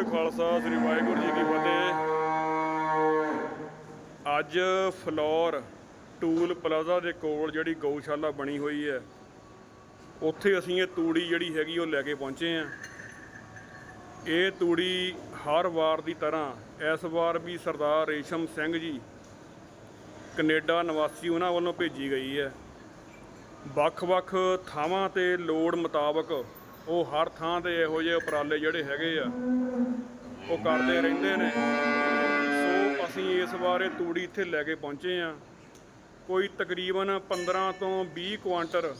ਵਾਹਿਗੁਰੂ ਖਾਲਸਾ, ਸ੍ਰੀ ਵਾਹਿਗੁਰੂ ਜੀ ਕੀ ਫਤਿਹ। ਅੱਜ floor toll plaza ਦੇ ਕੋਲ ਜਿਹੜੀ ਗਊਸ਼ਾਲਾ ਬਣੀ ਹੋਈ ਹੈ, ਉੱਥੇ ਅਸੀਂ ਇਹ ਤੂੜੀ ਜਿਹੜੀ ਹੈਗੀ ਉਹ ਲੈ ਕੇ ਪਹੁੰਚੇ ਆਂ ਇਹ ਤੂੜੀ ਹਰ ਵਾਰ ਦੀ ਤਰ੍ਹਾਂ, ਇਸ ਵਾਰ ਵੀ ਸਰਦਾਰ ਰੇਸ਼ਮ ਸਿੰਘ ਜੀ ਕੈਨੇਡਾ ਨਿਵਾਸੀ ਉਹਨਾਂ ਵੱਲੋਂ ਭੇਜੀ ਗਈ ਹੈ। ਵੱਖ-ਵੱਖ ਥਾਵਾਂ ਤੇ ਲੋੜ ਮੁਤਾਬਕ ਉਹ ਹਰ ਥਾਂ ਤੇ ਇਹੋ ਜਿਹੇ ਉਪਰਾਲੇ ਜਿਹੜੇ ਹੈਗੇ ਆ, ਉਹ ਕਰਦੇ ਰਹਿੰਦੇ ਨੇ। ਸੋ ਅਸੀਂ ਇਸ ਵਾਰ ਤੂੜੀ ਇੱਥੇ ਲੈ ਕੇ ਪਹੁੰਚੇ ਆ ਕੋਈ ਤਕਰੀਬਨ 15 ਤੋਂ 20 ਕੁਆਂਟਲ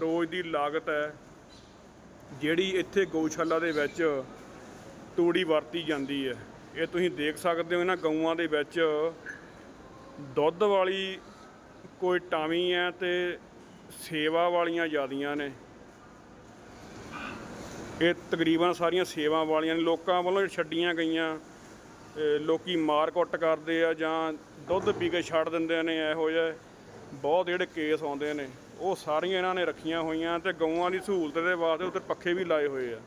ਰੋਜ਼ ਦੀ ਲਾਗਤ ਹੈ, ਜਿਹੜੀ ਇੱਥੇ ਗਊਸ਼ਾਲਾ ਦੇ ਵਿੱਚ ਤੂੜੀ ਵਰਤੀ ਜਾਂਦੀ ਹੈ। ਇਹ ਤੁਸੀਂ ਦੇਖ ਸਕਦੇ ਹੋ, ਇਹਨਾਂ ਗਊਆਂ ਦੇ ਵਿੱਚ ਦੁੱਧ ਵਾਲੀ ਕੋਈ ਟਾਵੀ ਹੈ ਤੇ ਸੇਵਾ ਵਾਲੀਆਂ ਜ਼ਿਆਦੀਆਂ ਨੇ। ਇਹ ਤਕਰੀਬਨ ਸਾਰੀਆਂ ਸੇਵਾ ਵਾਲੀਆਂ ਨੇ, ਲੋਕਾਂ ਵੱਲੋਂ ਛੱਡੀਆਂ ਗਈਆਂ, ਤੇ ਲੋਕੀ ਮਾਰ ਕੁੱਟ ਕਰਦੇ ਆ ਜਾਂ ਦੁੱਧ ਪੀ ਕੇ ਛੱਡ ਦਿੰਦੇ ਨੇ, ਇਹੋ ਜਿਹੇ ਬਹੁਤ ਜਿਹੜੇ ਕੇਸ ਆਉਂਦੇ ਨੇ, ਉਹ ਸਾਰੀਆਂ ਇਹਨਾਂ ਨੇ ਰੱਖੀਆਂ ਹੋਈਆਂ ਤੇ ਗਊਆਂ ਦੀ ਸਹੂਲਤ ਦੇ ਵਾਸਤੇ ਉੱਤੇ ਪੱਖੇ ਵੀ ਲਾਏ ਹੋਏ ਆ।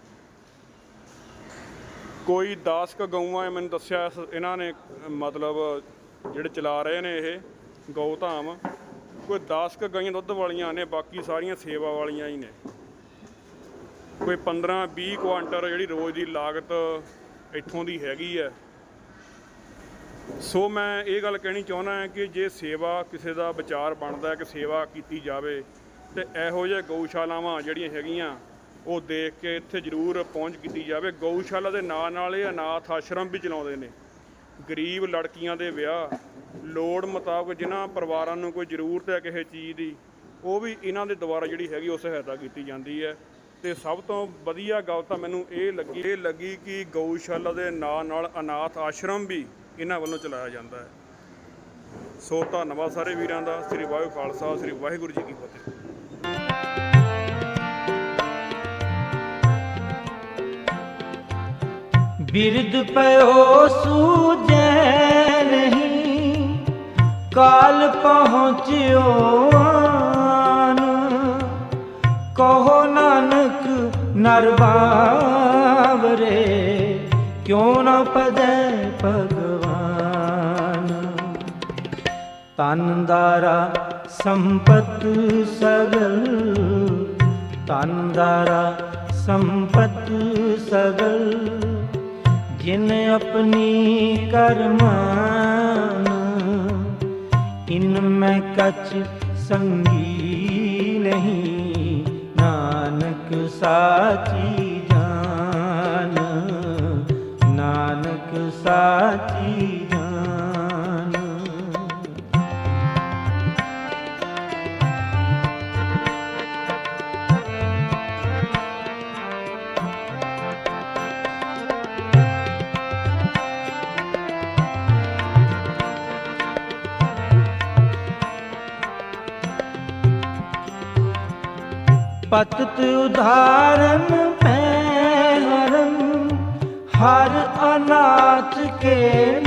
ਕੋਈ 10 ਕ ਗਊਆਂ ਮੈਨੂੰ ਦੱਸਿਆ ਇਹਨਾਂ ਨੇ ਮਤਲਬ ਜਿਹੜੇ ਚਲਾ ਰਹੇ ਨੇ ਇਹ ਗਊ ਧਾਮ ਕੋਈ 10 ਕ ਗਾਈਆਂ ਦੁੱਧ ਵਾਲੀਆਂ ਨੇ, ਬਾਕੀ ਸਾਰੀਆਂ ਸੇਵਾ ਵਾਲੀਆਂ ਹੀ ਨੇ। ਕੋਈ 15 20 ਕੁਆਂਟਲ ਜਿਹੜੀ ਰੋਜ਼ ਦੀ ਲਾਗਤ ਇੱਥੋਂ ਦੀ ਹੈਗੀ ਹੈ। ਸੋ ਮੈਂ ਇਹ ਗੱਲ ਕਹਿਣੀ ਚਾਹੁੰਦਾ ਹਾਂ ਕਿ ਜੇ ਸੇਵਾ ਕਿਸੇ ਦਾ ਵਿਚਾਰ ਬਣਦਾ ਹੈ ਕਿ ਸੇਵਾ ਕੀਤੀ ਜਾਵੇ, ਤੇ ਇਹੋ ਜਿਹੇ ਗਊਸ਼ਾਲਾਵਾਂ ਜਿਹੜੀਆਂ ਹੈਗੀਆਂ, ਉਹ ਦੇਖ ਕੇ ਇੱਥੇ ਜ਼ਰੂਰ ਪਹੁੰਚ ਕੀਤੀ ਜਾਵੇ। ਗਊਸ਼ਾਲਾ ਦੇ ਨਾਲ ਨਾਲ ਇਹ ਅਨਾਥ ਆਸ਼ਰਮ ਵੀ ਚਲਾਉਂਦੇ ਨੇ। ਗਰੀਬ ਲੜਕੀਆਂ ਦੇ ਵਿਆਹ, ਲੋੜ ਮੁਤਾਬਕ ਜਿਨ੍ਹਾਂ ਪਰਿਵਾਰਾਂ ਨੂੰ ਕੋਈ ਜ਼ਰੂਰਤ ਹੈ ਕਿਸੇ ਚੀਜ਼ ਦੀ, ਉਹ ਵੀ ਇਹਨਾਂ ਦੇ ਦੁਆਰਾ ਜਿਹੜੀ ਹੈਗੀ ਉਹ ਸਹਾਇਤਾ ਕੀਤੀ ਜਾਂਦੀ ਹੈ। ਤੇ ਸਭ ਤੋਂ ਵਧੀਆ ਗੱਲ ਤਾਂ ਮੈਨੂੰ ਇਹ ਲੱਗੀ ਇਹ ਲੱਗੀ ਕਿ ਗਊਸ਼ਾਲਾ ਦੇ ਨਾਲ ਨਾਲ ਅਨਾਥ ਆਸ਼ਰਮ ਵੀ ਇਹਨਾਂ ਵੱਲੋਂ ਚਲਾਇਆ ਜਾਂਦਾ ਹੈ। ਸੋ ਧੰਨਵਾਦ ਸਾਰੇ ਵੀਰਾਂ ਦਾ, ਸ੍ਰੀ ਵਾਹਿਗੁਰੂ ਖਾਲਸਾ, ਸ੍ਰੀ ਵਾਹਿਗੁਰੂ ਜੀ ਕੀ ਫਤਿਹ। ਬਿਰਦ ਪਇਓ ਸੂਜੈ ਨਹੀਂ ਕਾਲ ਪਹੁੰਚਿਓ ਕਹੋ ਨਾਨਕ ਨਰਬਾਵਰੇ ਕਿਉਂ ਨਾ ਪਦੈ ਭਗਵਾਨ? ਤਨ ਦਾਰਾ ਸੰਪਤ ਸਗਲ ਤਨ ਦਾਰਾ ਸੰਪਤ ਸਗਲ, ਜਿਨ ਆਪਣੀ ਕਰਮਾਨ, ਇਨ ਮੈਂ ਕਛ ਸੰਗੀ ਨਹੀਂ। ਨਾਨਕ ਸਾਚੀ ਜਾਨ ਨਾਨਕ ਸਾਚੀ ਜਾਨ। ਪਤਤ ਉਧਾਰਨ ਮੈਂ ਹਰਨ ਹਰ ਅਨਾਥ ਕੇ